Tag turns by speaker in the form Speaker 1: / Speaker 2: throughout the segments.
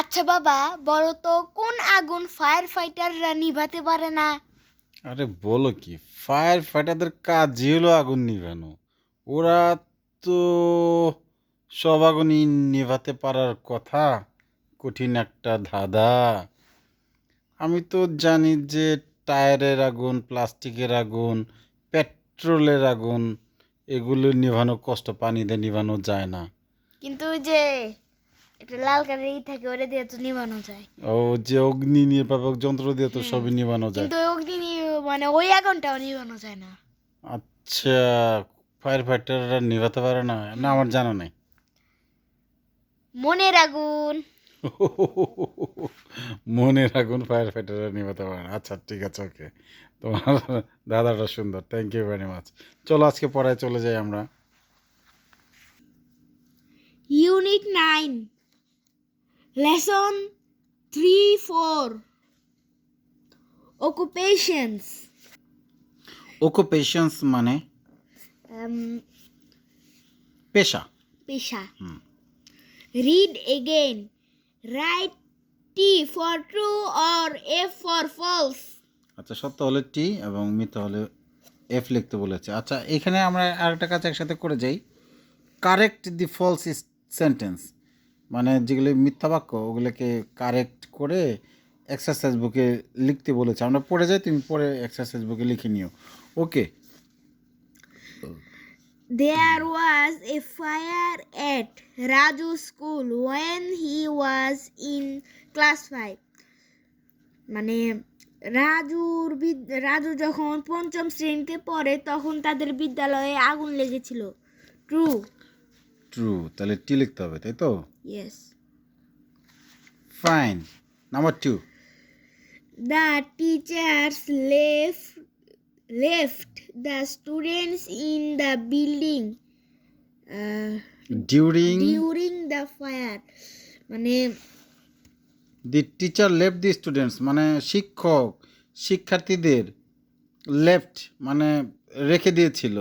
Speaker 1: আচ্ছা বাবা বলো তো কোন আগুন ফায়ার ফাইটাররা নিভাতে পারে না?
Speaker 2: আরে বলো কি ফায়ার ফাইটারদের কাজই হলো আগুন নিভানো। ওরা তো সব আগুনই নিভাতে পারার কথা কঠিন একটা ধাঁধা। আমি তো জানি যে টায়ারের আগুন প্লাস্টিকের আগুন পেট্রোলের আগুন এগুলো নিভানো কষ্ট পানিতে নিভানো যায় না।
Speaker 1: কিন্তু যে একটা লাল কালার ই থাকে ওটা দিয়ে তো নিভানো যায়।
Speaker 2: ও যে অগ্নি নির্বাপক যন্ত্র দিয়ে তো সবই নিভানো যায়।
Speaker 1: কিন্তু অগ্নি মানে ওই আগুনটাও নিভানো যায় না।
Speaker 2: আচ্ছা ফায়ার ফাইটাররা নিভাতে পারে না? না আমার জানা নেই।
Speaker 1: মনের আগুন।
Speaker 2: মনের আগুন ফায়ার ফাইটাররা নিভাতে পারে না। আচ্ছা ঠিক আছে ওকে। তোমার দাদাটা সুন্দর। থ্যাংক ইউ ভেরি মাচ চলো আজকে পড়ায় চলে যাই আমরা।
Speaker 1: Unit nine lesson three four occupations
Speaker 2: occupations মানে? পেশা।
Speaker 1: পেশা।
Speaker 2: হুম।
Speaker 1: Read again right T for true or F for false
Speaker 2: আচ্ছা সত্য হলে টি এবং মিথ্যা হলে এফ লিখতে বলেছে। আচ্ছা এখানে আমরা আরেকটা কাজ একসাথে করে যাই। কারেক্ট দি ফলস সেন্টেন্স মানে যেগুলি মিথ্যা বাক্য, ওগুলোকে কারেক্ট করে এক্সারসাইজ বুকে লিখতে বলেছে। আমরা পড়ে যাই, তুমি পরে এক্সারসাইজ বুকে লিখে নিও। ওকে
Speaker 1: There was a fire at Raju's school when he was in class 5. মানে রাজুর রাজু যখন পঞ্চম শ্রেণীতে পড়ে, তখন তাদের বিদ্যালয়ে আগুন লেগেছিল। ট্রু
Speaker 2: ট্রু তাহলে টি লিখতে হবে তাই তো?
Speaker 1: Yes
Speaker 2: fine number two
Speaker 1: the teachers left left the students in the building
Speaker 2: during
Speaker 1: during the fire মানে
Speaker 2: the teacher left the students মানে শিক্ষক শিক্ষার্থীদের লেফট মানে রেখে দিয়েছিল।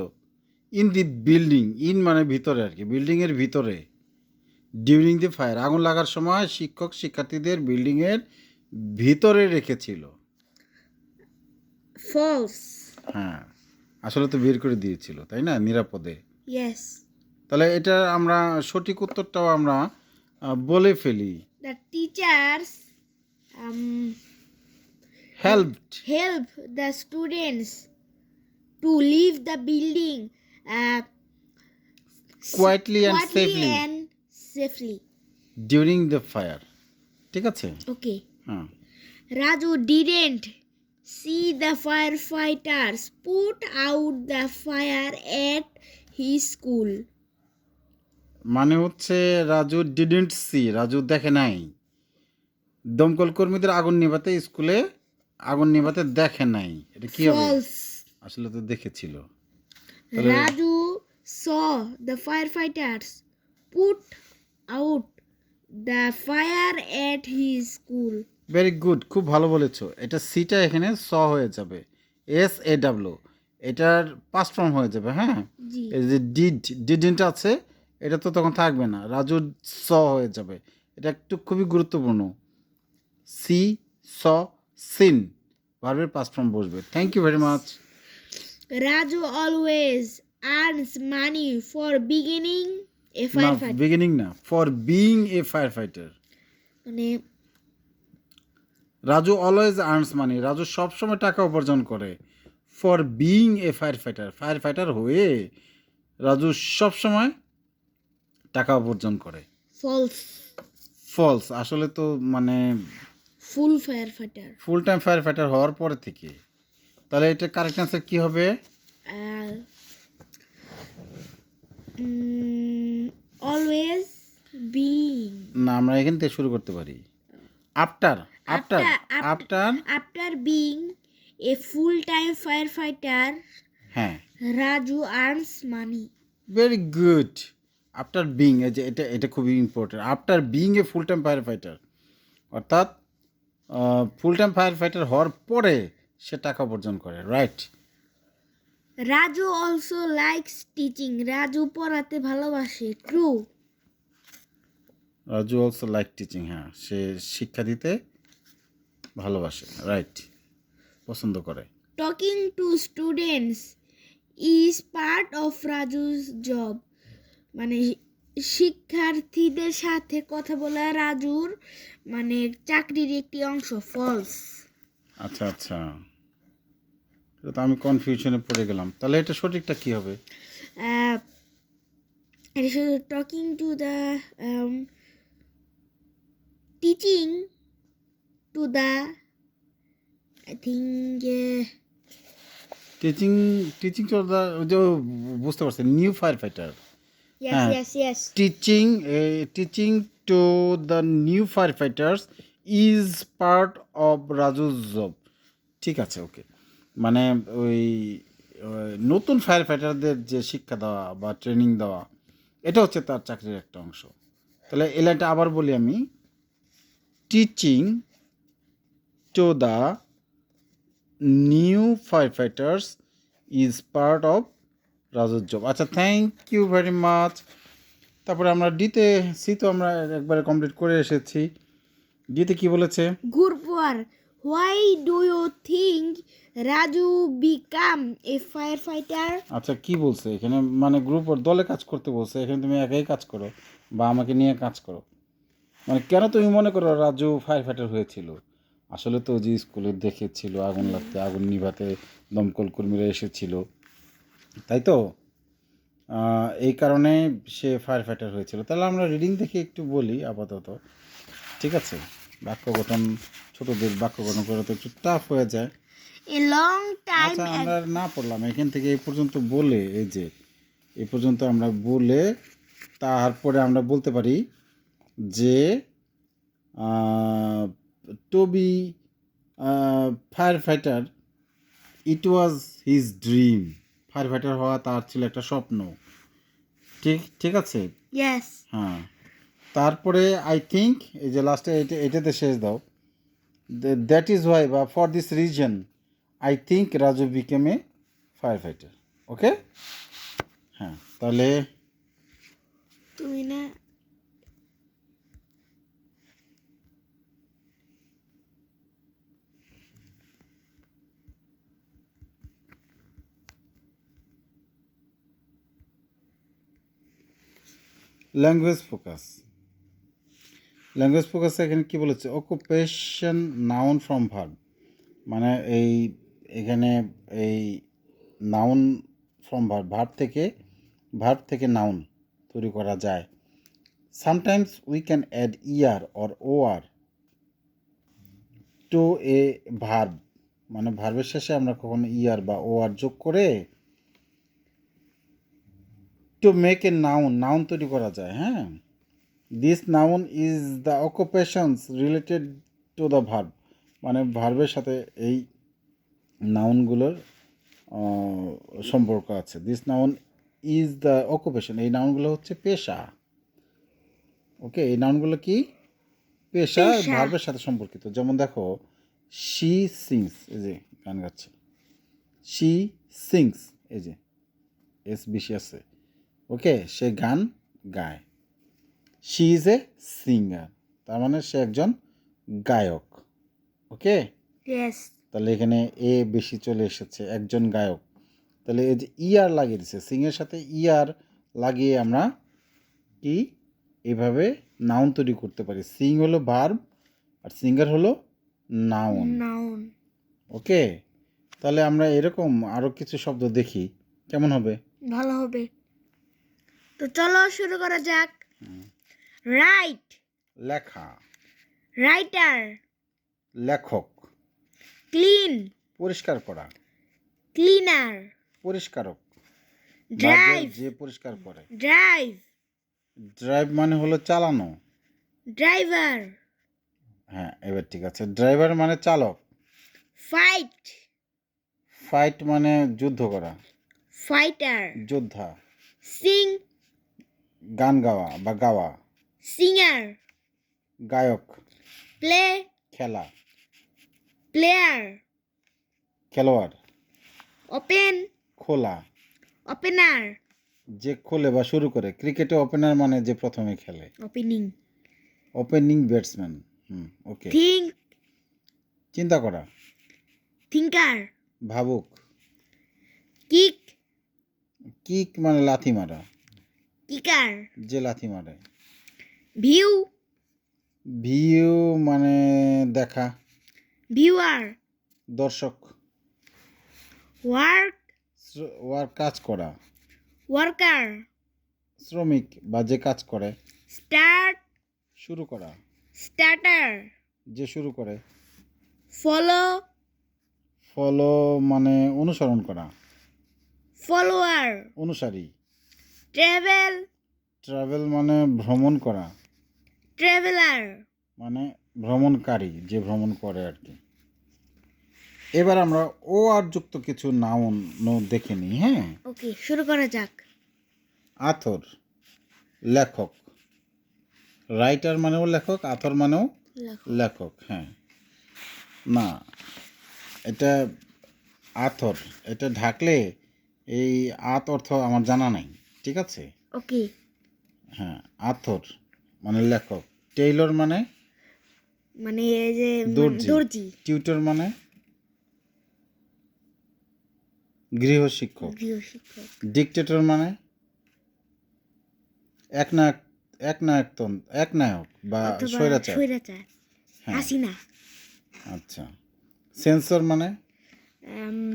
Speaker 2: ইন দি বিল্ডিং ইন মানে ভিতরে আর কি বিল্ডিংয়ের ভিতরে। ডিউরিং দি ফায়ার আগুন লাগার সময় শিক্ষক শিক্ষার্থীদের বিল্ডিংয়ের ভিতরে রেখেছিল।
Speaker 1: ফলস
Speaker 2: হ্যাঁ আসলে তো বের করে দিয়েছিল তাই না? নিরাপদে।
Speaker 1: ইয়েস
Speaker 2: তাহলে এটা আমরা সঠিক উত্তরটাও আমরা বলে ফেলি।
Speaker 1: The teachers
Speaker 2: helped
Speaker 1: help the students to leave the building quietly
Speaker 2: safely
Speaker 1: and safely.
Speaker 2: During the fire ঠিক আছে?
Speaker 1: Okay.
Speaker 2: হ্যাঁ।
Speaker 1: Raju Raju didn't see the firefighters put out the fire at his school.
Speaker 2: মানে হচ্ছে রাজু ডিডেন্ট সি রাজু দেখে নাই। দমকল কর্মীদের আগুন নেভাতে স্কুলে আগুন নেভাতে দেখে নাই। এটা কি হবে? আসলে তো দেখেছিল।
Speaker 1: Raju saw the firefighters put out the fire at his school.
Speaker 2: Very good খুব ভালো বলেছ। এটা সিটা এখানে স হয়ে যাবে। এস এ ডাব্লিউ এটার পাস্ট ফর্ম হয়ে যাবে হ্যাঁ? এই যে ডিড ডিডেন্ট আছে এটা তো তখন থাকবে না। রাজু স হয়ে যাবে। এটা একটু খুবই গুরুত্বপূর্ণ। সি স সিন ভার্বের পাস্ট ফর্ম বসবে। Thank you very much
Speaker 1: Raju always earns money for beginning a
Speaker 2: না
Speaker 1: firefighter.
Speaker 2: বিগিনিং না for being a fire fighter
Speaker 1: মানে
Speaker 2: Raju always earns money Raju সবসময় টাকা উপার্জন করে for being a fire fighter fire fighter হয়ে রাজু সবসময় টাকা উপার্জন করে।
Speaker 1: False.
Speaker 2: ফলস আসলে তো মানে
Speaker 1: full firefighter.
Speaker 2: Full time fire fighter হওয়ার পরে থেকে তাহলে এটা কারেক্ট অ্যান্সার কী হবে?
Speaker 1: Uh, mm, always being.
Speaker 2: না আমরা এখান থেকে শুরু করতে পারি। After after
Speaker 1: after
Speaker 2: after
Speaker 1: after a full time fire fighter
Speaker 2: হ্যাঁ।
Speaker 1: Raju earns money
Speaker 2: very good after being যে এটা এটা খুবই important after being a full time fire fighter অর্থাৎ ফুল টাইম ফায়ার ফাইটার হওয়ার পরে সে টাকা উপার্জন করে right
Speaker 1: Raju also likes teaching Raju পড়াতে ভালোবাসে. True
Speaker 2: Raju also like teaching হ্যাঁ সে শিক্ষা দিতে ভালোবাসে রাইট পছন্দ করে।
Speaker 1: Talking to students is part of Raju's job মানে শিক্ষার্থীদের সাথে কথা বলা রাজুর মানে চাকরির একটি অংশ ফলস
Speaker 2: আচ্ছা আচ্ছা। এটা তো আমি কনফিউশনে পড়ে গেলাম। তাহলে এটা সঠিকটা কি হবে?
Speaker 1: এটা শুধু talking to the teaching to the I think
Speaker 2: teaching teaching to the যে বুঝতে পারছেন new fire fighter teaching teaching to the new fire fighters is part of Raju's job ঠিক আছে ওকে মানে ওই নতুন ফায়ার ফাইটারদের যে শিক্ষা দেওয়া বা ট্রেনিং দেওয়া, এটা হচ্ছে তার চাকরির একটা অংশ। তাহলে এই লাইনটা আবার বলি আমি। Teaching to the new fire fighters is part of রাজুর জব আচ্ছা থ্যাংক ইউ ভেরি মাচ তারপরে আমরা ডিতে সি তো আমরা একবারে কমপ্লিট করে এসেছি। ডিতে কি বলেছে?
Speaker 1: Gurpur, why do you think Raju a fire fighter
Speaker 2: আচ্ছা কি বলছে? এখানে মানে গ্রুপ ওর দলে কাজ করতে বলছে এখানে তুমি একাই কাজ করো বা আমাকে নিয়ে কাজ করো। মানে কেন তুমি মনে করো রাজু ফায়ার ফাইটার হয়েছিল? আসলে তো যে স্কুলে দেখেছিল আগুন লাগতে আগুন নিভাতে দমকল কর্মীরা এসেছিল। তাই তো? এই কারণে সে ফায়ার ফাইটার হয়েছিল। তাহলে আমরা রিডিং দেখে একটু বলি আপাতত। ঠিক আছে? বাক্য গঠন ছোটদের বাক্য গঠন করা তো একটু টাফ হয়ে যায়।
Speaker 1: Long time
Speaker 2: আচ্ছা আমরা না পড়লাম এখান থেকে এই পর্যন্ত বলে এই যে এই পর্যন্ত আমরা বলে তারপরে আমরা বলতে পারি যে to be fire fighter it was his dream fire fighter হওয়া তার ছিল একটা স্বপ্ন। ঠিক ঠিক আছে. হ্যাঁ। তারপরে আই থিঙ্ক এই যে লাস্টে এটা এটাতে শেষ দাও। দ্যাট ইজ ওয়াই বা for this reason I think Raju became a fire fighter okay হ্যাঁ তাহলে
Speaker 1: তুমি না
Speaker 2: ল্যাঙ্গুয়েজ ফোকাস ল্যাঙ্গুয়েজ ফোকাস এখানে কি বলেছে? অকুপেশন নাউন ফ্রম ভার্ব মানে এই, এখানে এই নাউন ফ্রম ভার্ব ভার্ব থেকে ভার্ব থেকে নাউন তৈরি করা যায়। Sometimes we can add er or O R to a verb মানে ভার্বের শেষে আমরা কখনো ইয়ার বা ও আর যোগ করে to make a noun noun তৈরি করা যায় হ্যাঁ? This noun is the occupations related to the verb মানে ভার্বের সাথে এই নাউনগুলোর সম্পর্ক আছে। This noun is the occupation এই নাউনগুলো হচ্ছে পেশা। ওকে এই নাউনগুলো কি? পেশা। ভার্বের সাথে সম্পর্কিত। যেমন দেখো শি সিংস এই যে গান গাচ্ছে। শি সিংস এই যে এস বেশি আছে। ওকে সে গান গায়। শি ইজ এ সিঙ্গার তার মানে সে একজন গায়ক। ওকে তাহলে এখানে এ বেশি চলে এসেছে একজন গায়ক। তাহলে এই যে ইয়ার লাগিয়ে দিছে সিংয়ের সাথে ইয়ার লাগিয়ে আমরা কি এভাবে নাউন তৈরি করতে পারি। সিং হলো ভার্ব আর সিঙ্গার হলো নাউন. ওকে তাহলে আমরা এরকম আরও কিছু শব্দ দেখি। কেমন হবে?
Speaker 1: ভালো হবে। তো চলো শুরু করা যাক। রাইট
Speaker 2: লেখা।
Speaker 1: রাইটার
Speaker 2: লেখক।
Speaker 1: ক্লিন
Speaker 2: পরিষ্কার করা।
Speaker 1: ক্লিনার
Speaker 2: পরিষ্কারক।
Speaker 1: ড্রাইভ
Speaker 2: যে পরিষ্কার করে।
Speaker 1: ড্রাইভ
Speaker 2: ড্রাইভ মানে হলো চালানো।
Speaker 1: ড্রাইভার
Speaker 2: হ্যাঁ এবার ঠিক আছে। ড্রাইভার মানে চালক।
Speaker 1: ফাইট
Speaker 2: ফাইট মানে যুদ্ধ করা।
Speaker 1: ফাইটার
Speaker 2: যোদ্ধা।
Speaker 1: সিং
Speaker 2: গান গাওয়া বা গাওয়া।
Speaker 1: সিঙ্গার
Speaker 2: গায়ক
Speaker 1: প্লে
Speaker 2: খেলা
Speaker 1: প্লেয়ার
Speaker 2: খেলোয়াড়
Speaker 1: ওপেন
Speaker 2: খোলা
Speaker 1: ওপেনার
Speaker 2: যে খোলে বা শুরু করে। ক্রিকেটে ওপেনার মানে যে প্রথমে খেলে।
Speaker 1: Opening.
Speaker 2: Opening batsman hmm okay.
Speaker 1: Think.
Speaker 2: চিন্তা করা।
Speaker 1: থিঙ্কার।
Speaker 2: ভাবুক।
Speaker 1: কিক।
Speaker 2: কিক মানে লাথি মারা।
Speaker 1: কিকার।
Speaker 2: যে লাথি মারে।
Speaker 1: ভিউ
Speaker 2: ভিউ মানে দেখা।
Speaker 1: ভিউয়ার
Speaker 2: দর্শক।
Speaker 1: ওয়ার্ক
Speaker 2: শ্র- ওয়ার কাজ করা।
Speaker 1: ওয়ার্কার
Speaker 2: শ্রমিক বা যে কাজ করে।
Speaker 1: স্টার্ট
Speaker 2: শুরু করা।
Speaker 1: স্টার্টার
Speaker 2: যে শুরু করে।
Speaker 1: ফলো
Speaker 2: ফলো মানে অনুসরণ করা।
Speaker 1: ফলোয়ার
Speaker 2: অনুসারী।
Speaker 1: ট্রাভেল
Speaker 2: ট্রাভেল মানে ভ্রমণ করা।
Speaker 1: ট্রাভেলার
Speaker 2: মানে ভ্রমণকারী যে ভ্রমণ করে আর কি। এবার আমরা ও আর যুক্ত কিছু নাউন দেখে নিই হ্যাঁ?
Speaker 1: ওকে শুরু করা যাক।
Speaker 2: আথর লেখক। রাইটার মানেও লেখক আথর মানেও লেখক হ্যাঁ। না এটা আথর এটা ঢাকলে এই আত অর্থ আমার জানা নাই ঠিক আছে?
Speaker 1: ওকে।
Speaker 2: হ্যাঁ আথর। মানে লেখক। টেইলর মানে?
Speaker 1: মানে এই যে মানে
Speaker 2: দর্জি। টিউটর মানে? গৃহশিক্ষক
Speaker 1: গৃহশিক্ষক
Speaker 2: ডিকটেটর মানে? এক নায়ক এক নায়কতন এক নায়ক বা স্বৈরাচার।
Speaker 1: স্বৈরাচার।
Speaker 2: হ্যাঁ।
Speaker 1: হাসিনা।
Speaker 2: আচ্ছা। সেন্সর মানে?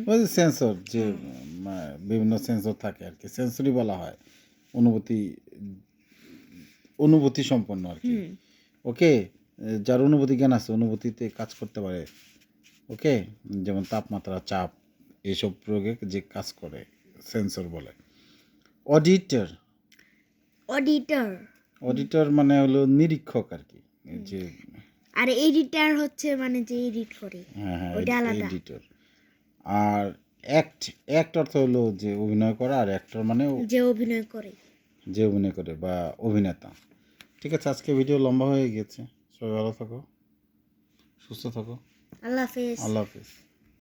Speaker 2: ওই যে সেন্সর যে বিভিন্ন সেন্সর থাকে আর কি। সেন্সরি বলা হয়। অনুভূতি অনুভূতি সম্পন্ন আর কি। ওকে? যার অনুভূতি জ্ঞান আছে অনুভূতিতে কাজ করতে পারে। ওকে? যেমন তাপমাত্রা চাপ এইসব প্রয়োগে যে কাজ করে সেন্সর বলে। অডিটর
Speaker 1: অডিটর
Speaker 2: অডিটর মানে হলো নিরীক্ষক আর কি যে
Speaker 1: আর এডিটর হচ্ছে মানে যে এডিট করে
Speaker 2: হ্যাঁ হ্যাঁ। এডিটর আর অ্যাক্ট অ্যাক্ট অর্থ হলো যে অভিনয় করা আর অ্যাক্টর মানে
Speaker 1: যে অভিনয় করে।
Speaker 2: যে অভিনয় করে বা অভিনেতা। ঠিক আছে আজকে ভিডিও লম্বা হয়ে গেছে। সবাই ভালো থাকো সুস্থ থাকো।
Speaker 1: আল্লাহ হাফিজ।
Speaker 2: আল্লাহ হাফিজ।